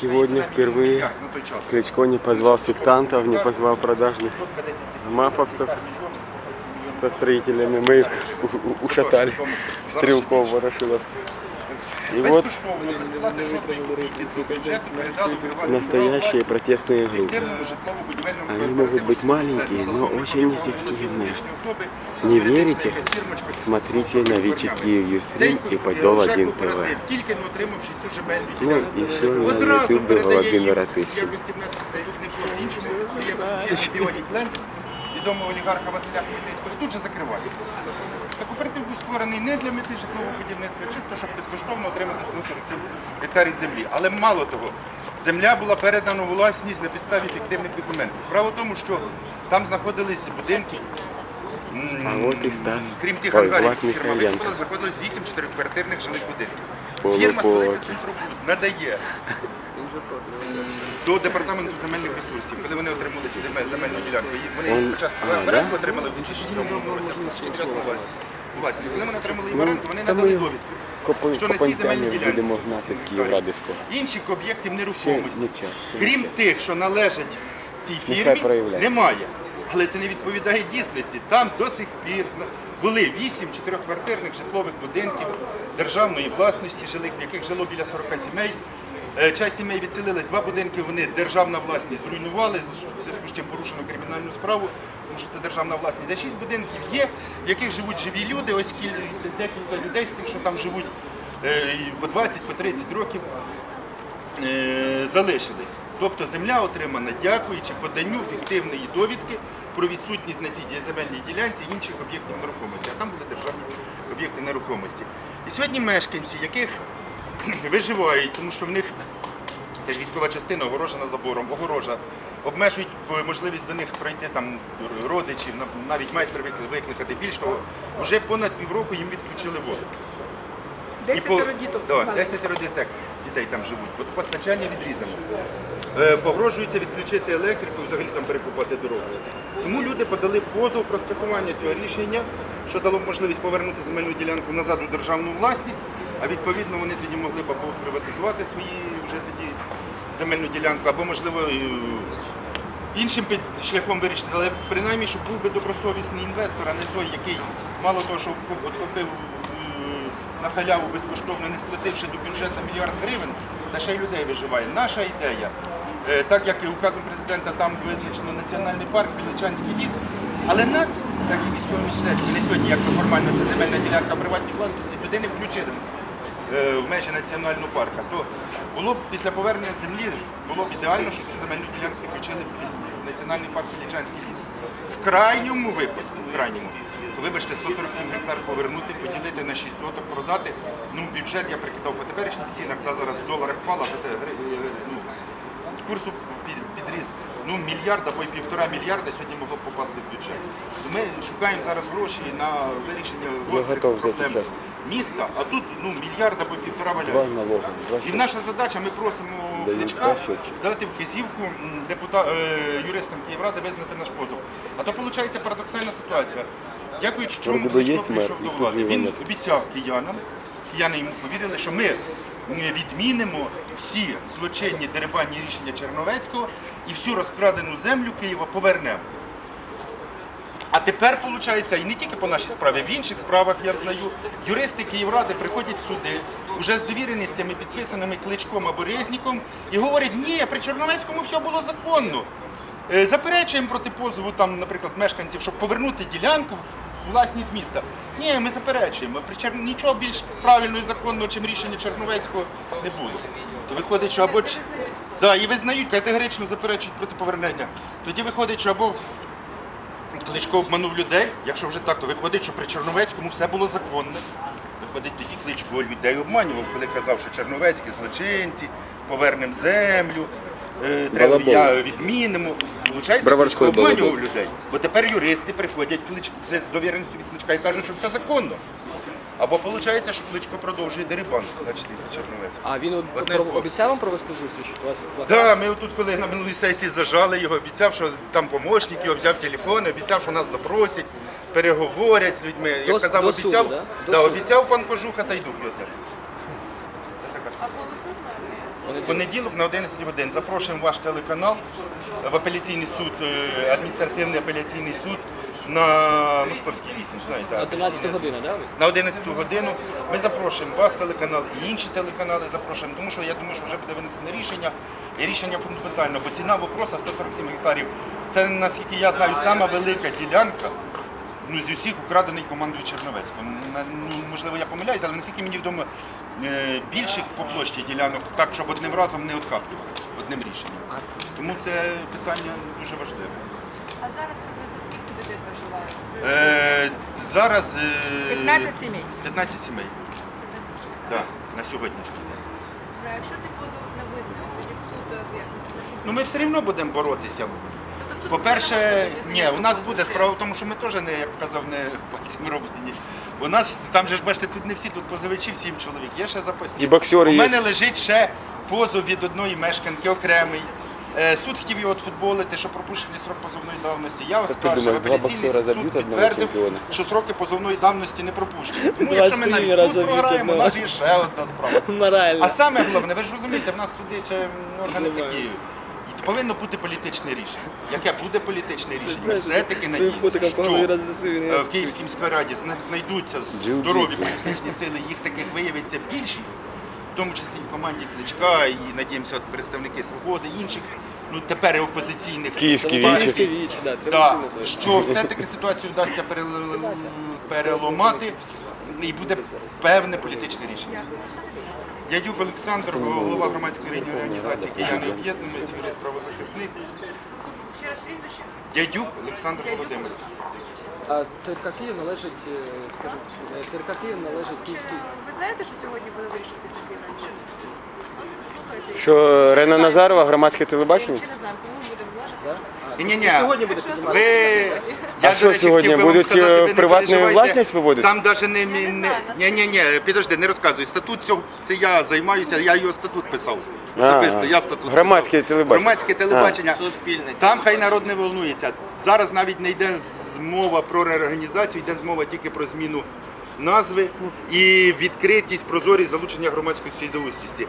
Сегодня впервые Кличко не позвал сектантов, не позвал продажных мафовцев со строителями. Мы их ушатали, стрелков ворошиловских. И вот Безкоштовно, без сплати жодної копійки до бюджету передали приватні настоящие протестные группы. Ефективному житлово-будівельному Они кооперативу могут быть «Житло». маленькие, Це но засновник очень якого эффективные. фізичні особи, Не юридична верите? якась фірмочка з- Смотрите з на корнями. Вичи Киев Цей Юстрим и Подол вже 1 кооператив, ТВ. Тільки не отримавши цю земельну Ну ділянку, и все на одразу ютубе передає їм Володимир в Атищев. якості внеску статутний фонд іншому підприємству Біонік Ленд, відомого олігарха Василя Хмельницького, і тут же закривається. Кооператив був створений не для мети житлового будівництва, чисто щоб безкоштовно отримати 147 гектарів землі. Але мало того, земля була передана у власність на підставі фіктивних документів. Справа в тому, що там знаходились будинки. Крім тих ангарів, Влад фірма викупила, знаходилось 8 чотириквартирних жилих будинків. Фірма столиця Центрогруп надає до департаменту земельних ресурсів, коли вони отримали цю земель- земельну ділянку. Вони її спочатку в оренду отримали в 2007 році, а в 2009 власність. Власність. Коли вони отримали в оренду, вони надали довідку. Що на цій земельній ділянці будемо 147 з гектарів. Інших об'єктів нерухомості, крім тих, що належать цій фірмі, немає. Але це не відповідає дійсності. Там до сих пір були вісім чотирьохквартирних житлових будинків державної власності, жилих, в яких жило біля 40 сімей. Е, Часть сімей відселились, два будинки вони державна власність зруйнували, в зв'язку з чим порушено кримінальну справу, тому що це державна власність. За шість будинків є, в яких живуть живі люди, ось декілька людей з тих, що там живуть е, по 20, по 30 років е, залишились. Тобто земля отримана, дякуючи поданню фіктивної довідки про відсутність на цій земельній ділянці інших об'єктів нерухомості, а там були державні об'єкти нерухомості. І сьогодні мешканці, яких виживають, тому що в них це ж військова частина, огорожена забором, огорожа. Обмежують можливість до них пройти там родичів, навіть майстер викликати. Більш того, вже понад півроку їм відключили воду. Десятеро діток. Да. 10 дітей, дітей там живуть. Водопостачання відрізано. Е, Погрожується відключити електрику, взагалі там перекупати дорогу. Тому люди подали позов про скасування цього рішення, що дало б можливість повернути земельну ділянку назад у державну власність, а відповідно вони тоді могли б або приватизувати свої вже тоді земельну ділянку, або можливо е, іншим шляхом вирішити, але принаймні, щоб був би добросовісний інвестор, а не той, який мало того, що отхопив е, на халяву безкоштовно, не сплативши до бюджету мільярд гривень, та ще й людей виживає. Наша ідея, е, так як і указом президента там визначено національний парк Біличанський ліс, але нас, так і військові місцеві, не сьогодні, як формально це земельна ділянка приватній власності, туди не включили в межі національного парку, то було б після повернення землі було б ідеально, щоб цю земельну ділянку включили в національний парк Іллічанський ліс. В крайньому випадку, в крайньому, то вибачте, 147 гектар повернути, поділити на 6 соток, продати. Ну, бюджет я прикидав по теперішніх цінах, та зараз в доларах впала, за те гри- е, ну, курсу під- підріс ну, мільярд або й півтора мільярда сьогодні могло б попасти в бюджет. Ми шукаємо зараз гроші на вирішення гострих проблем. Міста, а тут ну, мільярд або півтора валяється. І наша задача, ми просимо Кличка дати вказівку м, депута, е, юристам Київради визнати наш позов. А то виходить парадоксальна ситуація. Дякуючи чому Кличко прийшов до влади. Він обіцяв киянам, кияни йому повірили, що ми відмінимо всі злочинні дерибанні рішення Черновецького і всю розкрадену землю Києва повернемо. А тепер, виходить, і не тільки по нашій справі, в інших справах я знаю, юристи Київради приходять в суди вже з довіреністями, підписаними кличком або резніком, і говорять, ні, при Чорновецькому все було законно. Е, Заперечуємо проти позову, там, наприклад, мешканців, щоб повернути ділянку в власність міста. Ні, ми заперечуємо. При Чер... Нічого більш правильного і законного, чим рішення Черновецького, не було. То виходить, що або да, і визнають, категорично заперечують проти повернення. Тоді виходить, що або Кличко обманув людей. Якщо вже так, то виходить, що при Черновецькому все було законне. Виходить, тоді Кличко людей обманював, коли казав, що Черновецькі злочинці, повернемо землю, е, треба Балабол. я відмінимо. Получається, Кличко обманював балабол. людей. Бо тепер юристи приходять Клич... це з довіреністю від Кличка і кажуть, що все законно. Або виходить, що Кличко продовжує дерибан на чолі Черновецького. А він Одне з двох. обіцяв вам провести зустріч? У вас плакат? Так, ми отут, коли на минулій сесії зажали його, обіцяв, що там помощник його взяв телефон, обіцяв, що нас запросять, переговорять з людьми. Як казав, до обіцяв, суду, да? До да, суду. обіцяв пан Кожуха та й дух його теж. Це така? Понеділок на 11 годин запрошуємо ваш телеканал в апеляційний суд, е, адміністративний апеляційний суд на Московській 8, знаєте. На 11 апеляційний- годину, ви? на 11 годину. Ми запрошуємо вас, телеканал, і інші телеканали запрошуємо, тому що я думаю, що вже буде винесене рішення. І рішення фундаментально, бо ціна вопроса 147 гектарів. Це, наскільки я знаю, сама велика ділянка ну, з усіх украдений командою Черновецького. Ну, можливо, я помиляюся, але наскільки мені відомо, е, більших по площі ділянок, так, щоб одним разом не отхаплювати, одним рішенням. Тому це питання дуже важливе. А зараз приблизно людей проживає? Е, зараз е, 15 сімей. 15 сімей. Да, на сьогоднішній день. Добре, а якщо цей позов не визнають, тоді в суд е, як? Ну ми все одно будемо боротися. Тобто в суд По-перше, буде ні, у нас буде справа в тому, що ми теж не, як казав, не пальцем роблені. У нас там же ж бачите, тут не всі, тут позивачі сім чоловік, є ще запасні. І боксери У є. мене лежить ще позов від одної мешканки окремий. Е, Суд хотів його відфутболити, що пропущений срок позовної давності. Я оскаржив, думаєш, два апеляційний боксера суд заб'ють одного підтвердив, чемпіона? що сроки позовної давності не пропущені. Тому якщо ми навіть тут заб'ють програємо, у одного. нас є ще одна справа. Морально. А саме головне, ви ж розумієте, в нас суди органи Знаю. такі. І повинно бути політичне рішення. Яке буде політичне рішення? Ми все-таки надіємося, фотиком що раз е, в Київській міській раді зна- знайдуться Джиу-джитсу. здорові політичні сили, їх таких виявиться більшість, в тому числі і в команді Кличка, і надіємося, от представники свободи, інших, ну тепер і опозиційних Київські партій. вічі. віч, да, треба що все-таки ситуацію вдасться перел- переломати і буде певне політичне рішення. Дядюк Олександр, голова громадської організації Кияни об'єднуємося, юрист правозахисник. Ще раз прізвище? Дядюк Олександр Володимирович. А ТРК Київ належить, е, скажімо, е, ТРК Київ належить Київській. Ви знаєте, що сьогодні буде рішення? От послухайте. Що Рена Назарова, громадське телебачення? Ще не знаємо, кому буде влажати. А, Ні-ні-ні. Сьогодні буде. Ви А до що речі, сьогодні, хотів би вам будуть, сказати, е, ви не приватну переживайте. власність виводити? Там навіть не, Я не не, ні, ні, ні, підожди, не розказуй. Статут цього це я займаюся, я його статут писав. Особисто, я статут громадське писав. телебачення. Громадське телебачення. Суспільне. Там хай народ не волнується. Зараз навіть не йде змова про реорганізацію, йде змова тільки про зміну назви і відкритість, прозорість залучення громадської свідомості.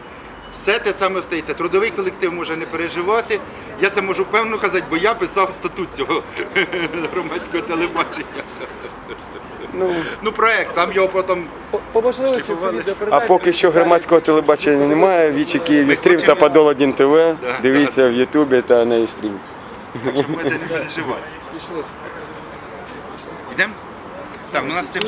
Все те саме стається. Трудовий колектив може не переживати. Я це можу впевнено казати, бо я писав статут цього громадського телебачення. Ну, Ну, проект, там його потім. По- По можливості це Шліфували. а поки що громадського телебачення немає. Вічі Київ стрім та хочемо- Подол 1 ТВ. Дивіться в Ютубі та на стрімі. Так що не переживати. Так, ну у нас тим